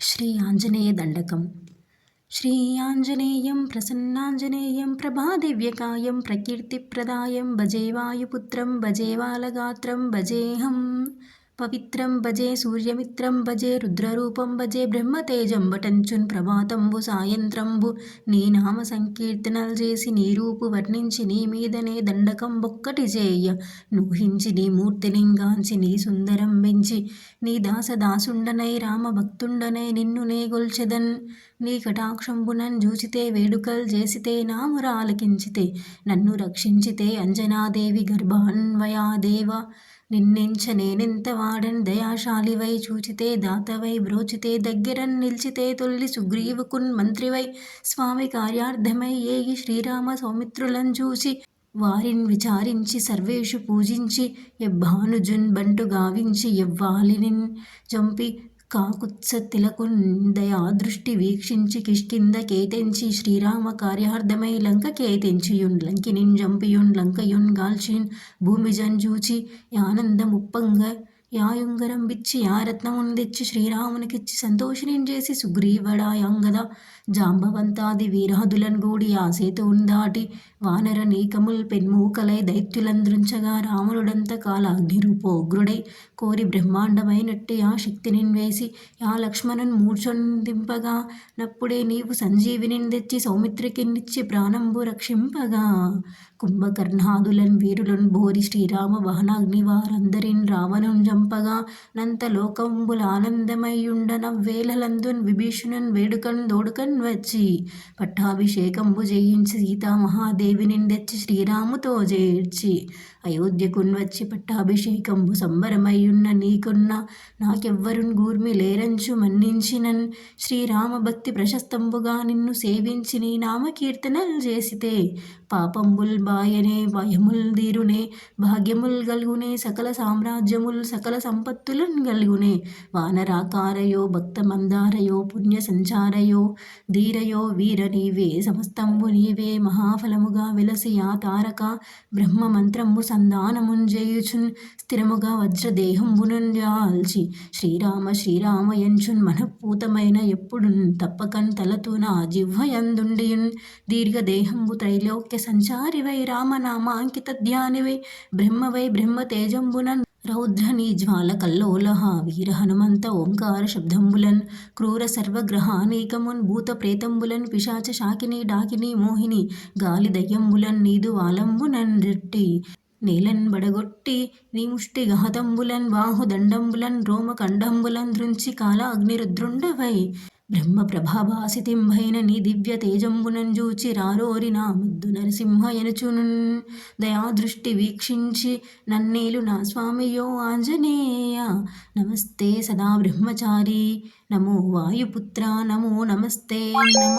శ్రీ ఆంజనేయ దండకం శ్రీ ఆంజనేయం ప్రసన్నాంజనేయం ప్రభాదివ్యకాయం ప్రకీర్తిప్రదాయం భజే వాయుపుత్రం భజే వాలగాత్రం భజేహం. పవిత్రం భజే సూర్యమిత్రం భజే రుద్రరూపం భజే బ్రహ్మతేజం వటంచున్ ప్రభాతంబు సాయంత్రంబు. నీ నామ సంకీర్తనలు చేసి నీ రూపు వర్ణించి నీ మీదనే దండకం బొక్కటి చేయ. నూహించి నీ మూర్తిలింగాంచి నీ సుందరం పెంచి నీ దాసదాసుండనై రామ భక్తుండనై నిన్ను నే గొల్చెదన్. నీ కటాక్షంబునన్ జూచితే వేడుకలు చేసితే నామురాలకించితే. నన్ను రక్షించితే అంజనాదేవి గర్భాన్వయాదేవ. నిన్నెంచ నేనెంత వాడన్ దయాశాలివై చూచితే దాతవై బ్రోచితే దగ్గరన్ నిల్చితే తొల్లి సుగ్రీవుకున్ మంత్రివై స్వామి కార్యార్థమై ఏగి శ్రీరామ సౌమిత్రులను చూసి వారిని విచారించి సర్వేషు పూజించి ఎబ్బానుజున్ బంటు గావించి ఎవ్వాలినిన్ చంపి కాకుత్స తిలకున్ దయాదృష్టి వీక్షించి కిష్కింద కేతెంచి శ్రీరామ కార్యార్థమై లంక కేతెంచియున్ లంకినిన్ జంపియున్ లంకయున్ గాల్చిన్ భూమిజన్ జూచి యాయుంగరం బిచ్చి యారత్నమున్ తెచ్చి శ్రీరామునికిచ్చి సంతోషిని చేసి సుగ్రీవడాయంగద జాంబవంతాది వీరాదులన్ గూడి ఆ సేతువున్ దాటి వానర నీకముల్ పెన్మూకలై దైత్యులందృంచగా రాములుడంత కాల అగ్నిరూపోగ్రుడై కోరి బ్రహ్మాండమైనట్టి ఆ శక్తినిన్ వేసి యా లక్ష్మణున్ మూర్ఛొందింపగా నప్పుడే నీవు సంజీవినిన్ తెచ్చి సౌమిత్రికిన్నిచ్చి ప్రాణంబు రక్షింపగా. కుంభకర్ణాదులన్ వీరులన్ భోరి శ్రీరామ వాహనాగ్ని వారందరిన్ రావణున్ జంపగా నంత లోకంబులానందమయ్యుండ నవ్వేలలందున్ విభీషణున్ వేడుకన్ దోడుకన్ వచ్చి. పట్టాభిషేకంబు జయించి సీతామహాదేవిని తెచ్చి శ్రీరాముతో చేర్చి అయోధ్యకున్ వచ్చి పట్టాభిషేకంబు సంబరమయ్యున్న నీకున్న నాకెవ్వరున్ గూర్మి లేరంచు మన్నించినన్. శ్రీరామ భక్తి ప్రశస్తంబుగా నిన్ను సేవించి నీ నామకీర్తనలు చేసితే. పాపంబుల్ బాయనే భయముల్ దీరునే భాగ్యముల్ గల్గునే సకల సామ్రాజ్యముల్ సకల సంపత్తులన్ గల్గునే. వానరాకారయో భక్త మందారయో పుణ్య సంచారయో ధీరయో వీర నీవే సమస్తంబు నీవే మహాఫలముగా వెలసి ఆ తారక. బ్రహ్మ సంధానమున్ సంధానముంజేయుచున్ స్థిరముగా వజ్రదేహంబునున్ శ్రీరామ శ్రీరామ ఎంచున్ మనఃపూతమైన ఎప్పుడున్ తప్పకన్ తలతున జిహ్వయందుండియున్ దీర్ఘదేహంబు త్రైలోక్య సంచారివై రామనామాంకిత ధ్యానివై బ్రహ్మవై బ్రహ్మ తేజంబునన్ రౌద్రని జ్వాల కల్లోలహ వీర హనుమంత ఓంకార శబ్దంబులన్ క్రూర సర్వగ్రహానేకమున్ భూత ప్రేతంబులన్ పిశాచ శాకిని డాకిని మోహిని గాలి దయ్యంబులన్ నీదు వాలంబునన్ రెట్టి నీలన్ బడగొట్టి నీ ముష్టి గహతంబులన్ బాహుదండంబులన్ రోమకండంబులన్ దృంచి కాల అగ్నిరుద్రుండవై బ్రహ్మ ప్రభాభాసితింభైన నీ దివ్య తేజంబునన్ జూచి రారోరి నా ముద్దు నరసింహ ఎనుచునున్. దయాదృష్టి వీక్షించి నన్నేలు నా స్వామియో ఆంజనేయ. నమస్తే సదా బ్రహ్మచారి. నమో వాయుపుత్ర నమో నమస్తే నమ.